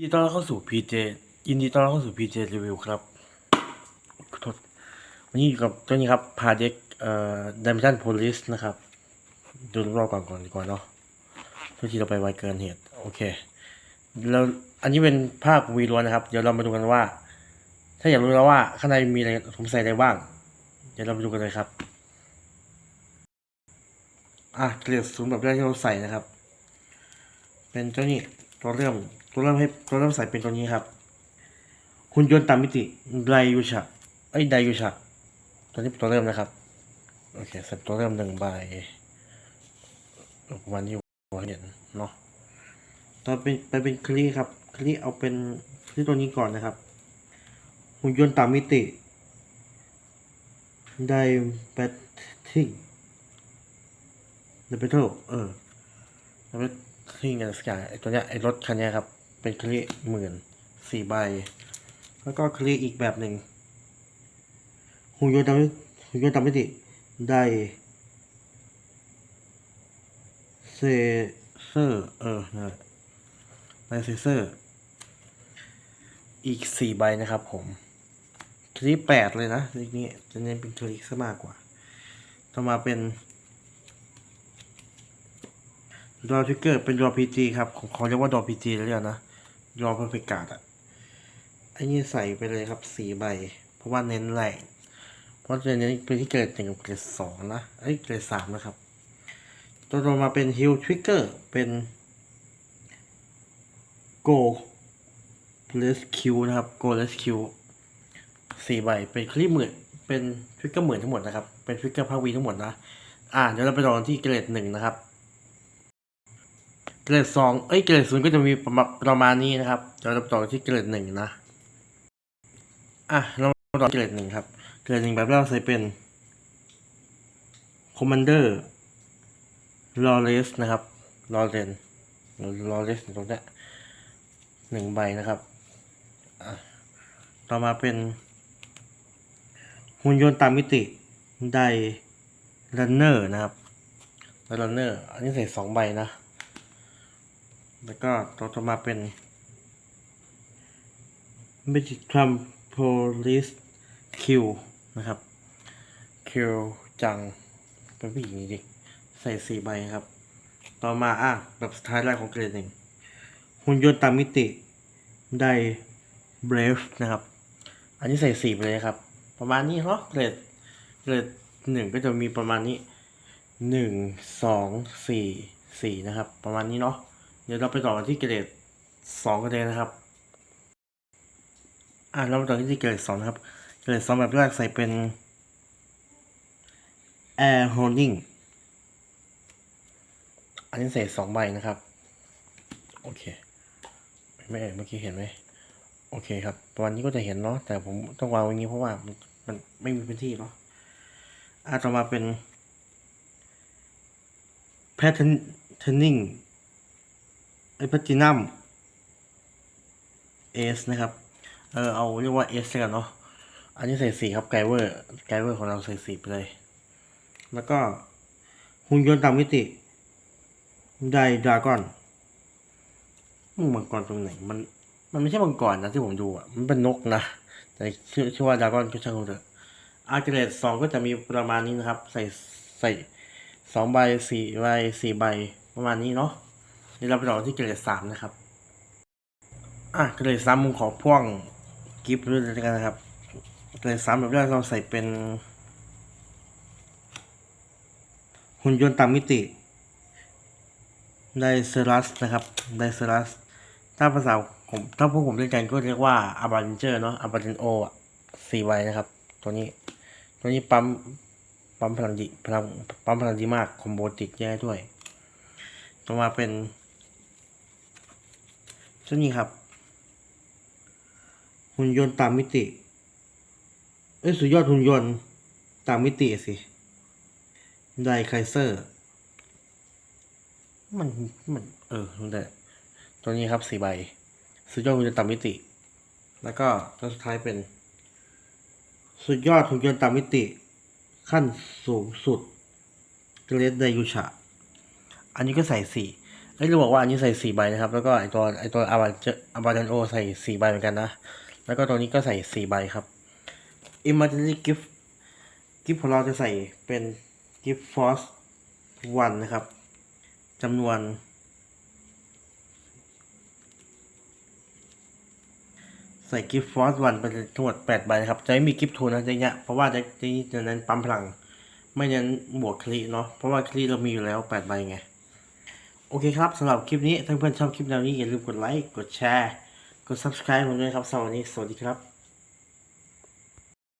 ยินดีต้อนรับเข้าสู่ PJ ยินดีต้อนรับเข้าสู่ PJ Review ครับขอโทษวันนี้อยู่กับเจ้านี้ครับพาเด็กเอ่อ Dimension Police นะครับ ดูรอบก่อนก่อนดีกว่าเนาะเพื่อที่เราไปไวเกินเหตุ โอเค แล้วอันนี้เป็นภาพวีล้วนนะครับ เดี๋ยวเรามาดูกันว่า ถ้าอยากรู้แล้วว่าข้างในมีอะไรผมใส่อะไรบ้าง เดี๋ยวเราไปดูกันเลยครับ อะเกลียดศูนย์แบบแรกที่เราใส่นะครับ เป็นเจ้านี่ตัวเริ่ม ตัวเริ่มให้ตัวเริ่มใส่เป็นตัวนี้ครับหุ่นยนต์ตามมิติไดยูชะไอ้ไดยูชะตัวนี้ตัวเริ่มนะครับโอเคใส่ตัวเริ่มหนึ่งใบประมาณนี้เห็นเนาะต่อไปไปเป็นคลีครับคลีเอาเป็นคลีตัวนี้ก่อนนะครับ หุ่นยนต์ตามมิติไดแบททิ้งเดอะเบทเทิลเออแล้วก็ที่เงินสกายไอตัวเนี้ยไอรถคันเนี้ยครับ เป็นคลีหมื่นสี่ใบ แล้วก็คลีอีกแบบหนึ่งหุ่นยนต์ตามหุ่นยนต์ตามมิติได้เซเซอร์เออนะไดเซเซอร์ อีกสี่ใบนะครับผมคลีแปดเลยนะเลขนี้จะเน้นเป็นคลีซะมากกว่าต่อมาเป็นดอทิกเกอร์เป็นดอพีจีครับขอเขาเรียกว่าดอพีจีแล้วกันนะ ดอเพอร์เฟกการ์ดอะไอ้นี่ใส่ไปเลยครับสี่ใบ เพราะว่าเน้นแรงเพราะจะเน้นเป็นที่เกิดหนึ่งกับเกิดสองนะไอ้เกิดสามนะครับ ตัวต่อมาเป็นฮิลทริกเกอร์เป็นโกเลสคิวนะครับโกเลสคิวสี่ใบเป็นคลิปหมื่นเป็นทริกเกอร์หมื่นทั้งหมดนะครับ เป็นทริกเกอร์ภาควีทั้งหมดนะ อ่าเดี๋ยวเราไปลองที่เกรดหนึ่งนะครับ เกรดสองเอ้ยเกรดศูนย์ก็จะมีประมาณประมาณนี้นะครับเดี๋ยวเราต่อที่เกรดหนึ่งนะ อะเรามาต่อเกรดหนึ่งครับ เกรดหนึ่งแบบแรกใส่เป็น Commander Lawless นะครับ Lawren Lawless ตรงนี้หนึ่งใบนะครับ ต่อมาเป็น หุ่นยนต์ตามมิติไดรันเนอร์นะครับไดรันเนอร์ อันนี้ใส่สองใบนะ แล้วก็ตัวต่อมาเป็น Magic Trump Police Q นะครับ Q จัง เป็นผู้หญิงดิใส่สี่ใบครับ ต่อมาอะแบบสุดท้ายแรกของเกรดหนึ่งหุ่นยนต์ตามมิติได้ Brave นะครับ อันนี้ใส่สี่ไปเลยครับ ประมาณนี้เนาะเกรดเกรดหนึ่งก็จะมีประมาณนี้หนึ่งสองสี่สี่นะครับ ประมาณนี้เนาะ เดี๋ยวเราไปต่อกันที่เกรดสองกันเลยนะครับ อะเราไปต่อกันที่เกรดสองนะครับ เกรดสองแบบแรกใส่เป็น air holding อันนี้ใส่สองใบนะครับ โอเคไม่เอ่ยเมื่อกี้เห็นไหมโอเคครับประมาณนี้ก็จะเห็นเนาะแต่ผมต้องวางไว้งนี้เพราะว่ามันไม่มีพื้นที่เนาะอะต่อมาเป็น patterning ไอ้พัตินัมเอสนะครับ เออเอาเรียกว่าเอสกันเนาะ อันนี้ใส่สีครับไกเวอร์ไกเวอร์ของเราใส่สีไปเลย แล้วก็หุ่นยนต์ตามมิติไดดราก้อนมังกรตรงไหนมันมันไม่ใช่มังกรนะที่ผมดูอะ มันเป็นนกนะ แต่ชื่อชื่อว่าดราก้อนก็ช่างมันเถอะอาร์เกรดสองก็จะมีประมาณนี้นะครับ ใส่ใส่สองใบสี่ใบสี่ใบประมาณนี้เนาะ ดี๋ยวเราไปต่อที่เกรดสามนะครับ อะเกรดสามมุมขอพ่วงกิฟต์ด้วยกันนะครับ เกรดสามแบบแรกเราใส่เป็น หุ่นยนต์ตามมิติ ไดเซรัสนะครับ ไดเซรัส ถ้าภาษาผมถ้าพวกผมเรียกกันก็เรียกว่าอาบา n นเจอร์เนาะอาบา n นโออะสี่ใบนะครับ ตัวนี้ ตัวนี้ปั๊มปั๊มพลังดีพลังปั๊มพลังดีมากคอมโบติดแย่ด้วย ต่อมาเป็น เจ้านี้ครับ หุ่นยนต์ตามมิติ เอ้ยสุดยอดหุ่นยนต์ตามมิติสิไดไคเซอร์ มัน มัน เออมันแต่ตัวนี้ครับสี่ใบสุดยอดหุ่นยนต์ตามมิติ แล้วก็ตัวสุดท้ายเป็น สุดยอดหุ่นยนต์ตามมิติ ขั้นสูงสุดเกรดไดยูชะอันนี้ก็ใส่สี่ อ้ยจะบอกว่าอันนี้ใส่สี่ใบนะครับ แล้วก็ไอตัวไอตัวอาบาเจอาบาดันโอใส่สี่ใบเหมือนกันนะ แล้วก็ตัวนี้ก็ใส่สี่ใบครับ Emergency Gift Gift ของเราจะใส่เป็น Gift Force 1นะครับจำนวนใส่กิฟต์ฟอสวันเป็นทั้งหมดแปดใบนะครับ จะไม่มีกิฟต์ทูนะจะเนี้ยเพราะว่าจะจะจะนั้นปั๊มพลัง ไม่นั้นบวกคลีเนาะเพราะว่าคลีเรามีอยู่แล้วแปดใบไง โอเคครับสำหรับคลิปนี้ถ้าเพื่อนชอบคลิปแนวนี้อย่าลืมกดไลค์ กดแชร์ กด subscribe ผมด้วยครับสวัสดีสวัสดีครับ